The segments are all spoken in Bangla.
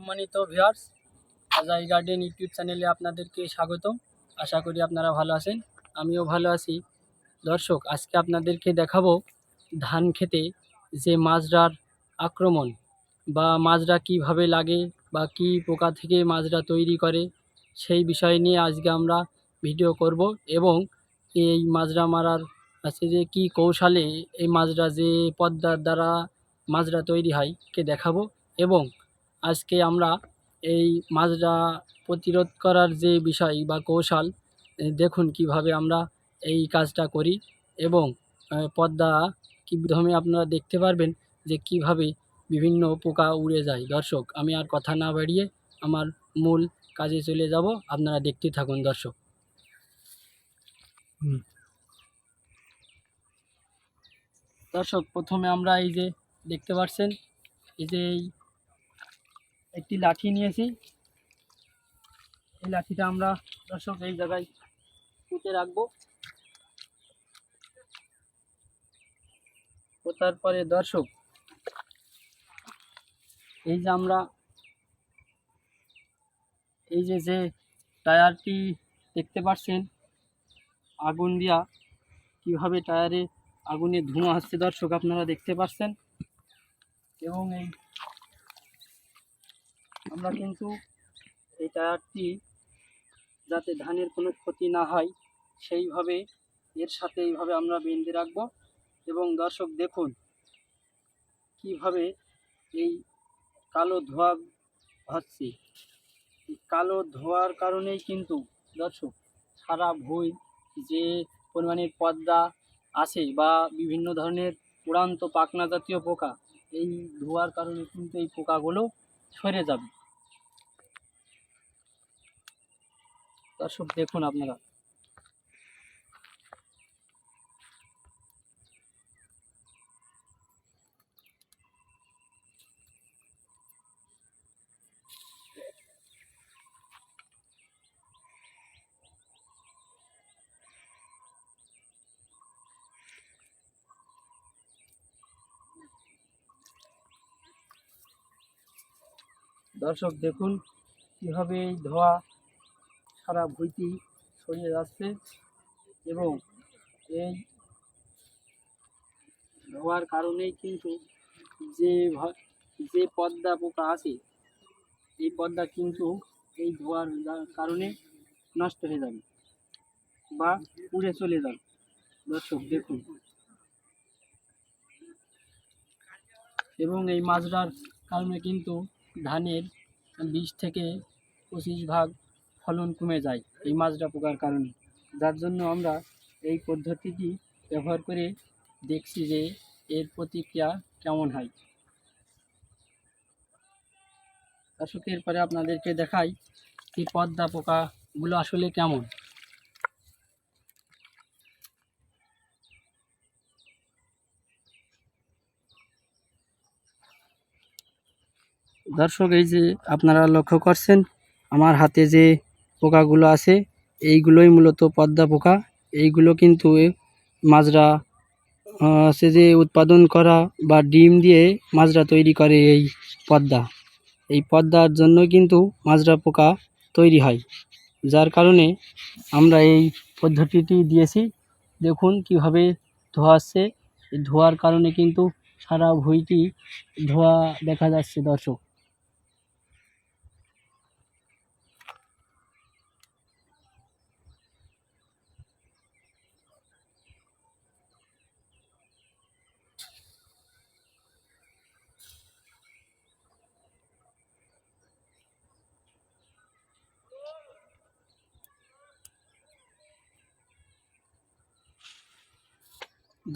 সম্মানিত ভিউয়ার্স আজাই গার্ডেন ইউটিউব চ্যানেলে আপনাদেরকে স্বাগতম। আশা করি আপনারা ভালো আছেন, আমিও ভালো আছি। দর্শক, আজকে আপনাদেরকে দেখাবো ধান খেতে যে মাজরার আক্রমণ বা মাজরা কীভাবে লাগে বা কি পোকা থেকে মাজরা তৈরি করে সেই বিষয় নিয়ে আজকে আমরা ভিডিও করব এবং এই মাজরা মারার আছে যে কি কৌশলে এই মাজরা যে পদ্মার দ্বারা মাজরা তৈরি হয়, কে দেখাবো এবং আজকে আমরা এই মাজরা প্রতিরোধ করার যে বিষয় বা কৌশল দেখুন কীভাবে আমরা এই কাজটা করি এবং পদ্মা কি প্রথমে আপনারা দেখতে পারবেন যে কীভাবে বিভিন্ন পোকা উড়ে যায়। দর্শক আমি আর কথা না বাড়িয়ে আমার মূল কাজে চলে যাব। আপনারা দেখতে থাকুন দর্শক। দর্শক প্রথমে আমরা এই যে দেখতে পাচ্ছেন এই যে এই একটি লাঠি নিয়েছি। এই লাঠিটা আমরা দর্শক এই জায়গায় পুঁতে রাখব। পোতার পরে দর্শক, এই যে আমরা, এই যে যে টায়ারটি দেখতে পাচ্ছেন, আগুন দিয়া কীভাবে টায়ারে আগুনে ধোঁয়া আসছে দর্শক আপনারা দেখতে পাচ্ছেন। এবং এই আমরা কিন্তু এই টায়ারটি যাতে ধানের কোনো ক্ষতি না হয়, সেইভাবে, এর সাথে এইভাবে আমরা বেঁধে রাখব। এবং দর্শক দেখুন, কীভাবে এই কালো ধোঁয়া হচ্ছে। কালো ধোঁয়ার কারণেই কিন্তু দর্শক সারা ভুঁই যে পরিমাণে পদ্মা আছে বা বিভিন্ন ধরনের উড়ান্ত পাখনা জাতীয় পোকা, এই ধোঁয়ার কারণে কিন্তু এই পোকাগুলো সরে যাবে। দর্শক দেখুন আপনারা। দর্শক দেখুন কীভাবে এই ধোঁয়া সারা ভুঁইটি ছড়িয়ে যাচ্ছে এবং এই ধোঁয়ার কারণেই কিন্তু যে যে পদ্মা পোকা আছে, এই পদ্মা কিন্তু এই ধোঁয়ার কারণে নষ্ট হয়ে যাবে বা উড়ে চলে যাবে। দর্শক দেখুন। এবং এই মাজরার কারণে কিন্তু ধানের বিশ থেকে পঁচিশ ভাগ ফলন কমে যায় এই মাজরা পোকার কারণে। যার জন্য আমরা এই পদ্ধতিটি ব্যবহার করে দেখছি যে এর প্রতিক্রিয়া কেমন হয়। দর্শক, এরপরে আপনাদেরকে দেখাই এই পদ্মা পোকাগুলো আসলে কেমন। দর্শক, এই যে আপনারা লক্ষ্য করছেন, আমার হাতে যে পোকাগুলো আছে, এইগুলোই মূলত পদ্মা পোকা। এইগুলো কিন্তু মাজরা আছে যে উৎপাদন করা বা ডিম দিয়ে মাজরা তৈরি করে এই পদ্মা। এই পদ্মার জন্য কিন্তু মাজরা পোকা তৈরি হয়। যার কারণে আমরা এই পদ্ধতিটি দিয়েছি। দেখুন কীভাবে ধোয়া আসছে। ধোয়ার কারণে কিন্তু সারা ভুঁইটি ধোয়া দেখা যাচ্ছে দর্শক।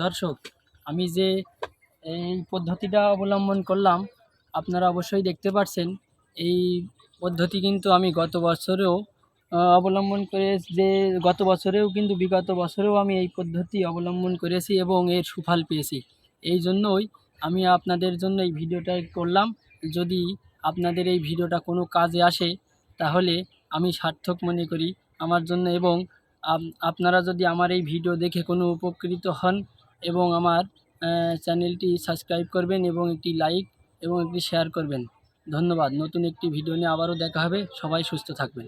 দর্শক, আমি যে এই পদ্ধতিটা অবলম্বন করলাম, আপনারা অবশ্যই দেখতে পাচ্ছেন এই পদ্ধতি কিন্তু আমি গত বছরেও অবলম্বন করে যে গত বছরেও কিন্তু বিগত বছরেও আমি এই পদ্ধতি অবলম্বন করেছি এবং এর সুফল পেয়েছি। এই জন্যই আমি আপনাদের জন্য এই ভিডিওটা করলাম। যদি আপনাদের এই ভিডিওটা কোনো কাজে আসে, তাহলে আমি সার্থক মনে করি আমার জন্য এবং আপনারা যদি আমার এই ভিডিও দেখে কোনো উপকৃত হন এবং আমার চ্যানেলটি সাবস্ক্রাইব করবেন এবং একটি লাইক এবং একটি শেয়ার করবেন। ধন্যবাদ। নতুন একটি ভিডিও নিয়ে আবারও দেখা হবে। সবাই সুস্থ থাকবেন।